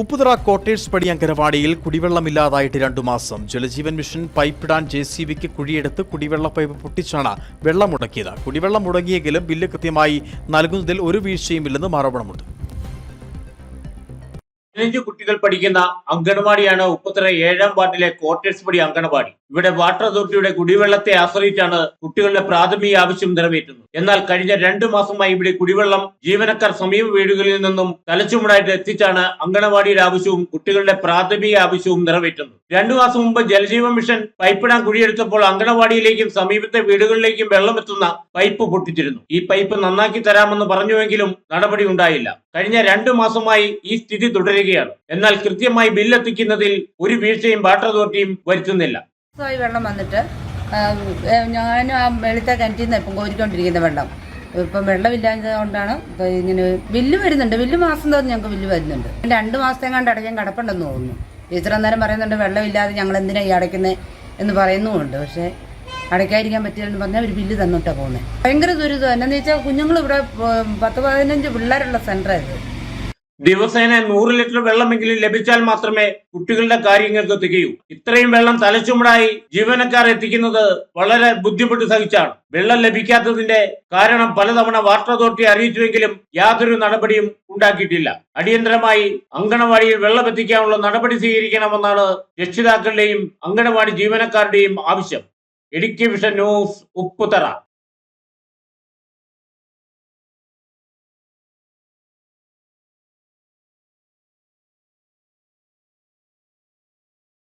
Upputhara quarters പടി അങ്കനവാടിയിൽ കുടിവെള്ളമില്ലാതായിട്ട് രണ്ടു മാസം. ജലജീവൻ മിഷൻ പൈപ്പിടാൻ ജെ സി ബിക്ക് കുഴിയെടുത്ത് കുടിവെള്ള പൈപ്പ് പൊട്ടിച്ചാണ് വെള്ളം മുടക്കിയത് കുടിവെള്ളം മുടങ്ങിയെങ്കിലും ബില്ല് കൃത്യമായി നൽകുന്നതിൽ ഒരു വീഴ്ചയുമില്ലെന്നും ആരോപണമുണ്ട്. പതിനഞ്ച് കുട്ടികൾ പഠിക്കുന്ന അങ്കണവാടിയാണ് ഉപ്പത്തറ ഏഴാം വാർഡിലെ കോട്ടേഴ്സ് പടി അങ്കണവാടി ഇവിടെ വാട്ടർ അതോറിറ്റിയുടെ കുടിവെള്ളത്തെ ആശ്രയിച്ചാണ് കുട്ടികളുടെ പ്രാഥമിക ആവശ്യം നിറവേറ്റുന്നത്. എന്നാൽ കഴിഞ്ഞ രണ്ടു മാസമായി ഇവിടെ കുടിവെള്ളം ജീവനക്കാർ സമീപ വീടുകളിൽ നിന്നും തലച്ചുമടായിട്ട് എത്തിച്ചാണ് അങ്കണവാടിയുടെ ആവശ്യവും കുട്ടികളുടെ പ്രാഥമിക ആവശ്യവും നിറവേറ്റുന്നത്. രണ്ടു മാസം മുമ്പ് ജലജീവൻ മിഷൻ പൈപ്പിടാൻ കുഴിയെടുത്തപ്പോൾ അങ്കണവാടിയിലേക്കും സമീപത്തെ വീടുകളിലേക്കും വെള്ളം എത്തുന്ന പൈപ്പ് പൊട്ടിച്ചിരുന്നു. ഈ പൈപ്പ് നന്നാക്കി തരാമെന്ന് പറഞ്ഞുവെങ്കിലും നടപടി ഉണ്ടായില്ല. കഴിഞ്ഞ രണ്ടു മാസമായി ഈ സ്ഥിതി തുടരുകയാണ് എന്നാൽ കൃത്യമായി ബില്ലെത്തിക്കുന്നതിൽ ഒരു വീഴ്ചയും വാട്ടർ അതോറിറ്റിയും വരുത്തുന്നില്ല. വെള്ളം വന്നിട്ട് ഞാൻ ആ വെളുത്ത കിണറ്റിൽ ഇപ്പം കോരിക്കൊണ്ടിരിക്കുന്ന വെള്ളം. ഇപ്പം വെള്ളമില്ലാത്തത് കൊണ്ടാണ് ഇപ്പം ഇങ്ങനെ ബില്ല് വരുന്നുണ്ട്. ബില്ല് മാസം തോന്നി ഞങ്ങൾക്ക് ബില്ല് വരുന്നുണ്ട്. രണ്ട് മാസത്തെ കണ്ട് അടയ്ക്കാൻ കിടപ്പുണ്ടെന്ന് തോന്നുന്നു. ഇത്ര നേരം പറയുന്നുണ്ട് വെള്ളമില്ലാതെ ഞങ്ങൾ എന്തിനാണ് ഈ അടയ്ക്കുന്നത് എന്ന് പറയുന്നുമുണ്ട്. പക്ഷേ അടയ്ക്കാതിരിക്കാൻ പറ്റില്ലെന്ന് പറഞ്ഞാൽ ഒരു ബില്ല് തന്നിട്ടാണ് പോകുന്നത് ഭയങ്കര ദുരിതം എന്നാന്ന് വെച്ചാൽ കുഞ്ഞുങ്ങൾ ഇവിടെ പത്ത് പതിനഞ്ച് പിള്ളേരുള്ള സെന്ററാണ് ദിവസേന നൂറ് ലിറ്റർ വെള്ളമെങ്കിലും ലഭിച്ചാൽ മാത്രമേ കുട്ടികളുടെ കാര്യങ്ങൾക്ക് തികയൂ. ഇത്രയും വെള്ളം തലച്ചുമടായി ജീവനക്കാർ എത്തിക്കുന്നത് വളരെ ബുദ്ധിമുട്ട് സഹിച്ചാണ്. വെള്ളം ലഭിക്കാത്തതിന്റെ കാരണം പലതവണ വാട്ടർ അതോറിറ്റി അറിയിച്ചുവെങ്കിലും യാതൊരു നടപടിയും ഉണ്ടാക്കിയിട്ടില്ല. അടിയന്തരമായി അങ്കണവാടിയിൽ വെള്ളം എത്തിക്കാനുള്ള നടപടി സ്വീകരിക്കണമെന്നാണ് രക്ഷിതാക്കളുടെയും അങ്കണവാടി ജീവനക്കാരുടെയും ആവശ്യം. ഇടുക്കി ന്യൂസ് ഉപ്പുതറ.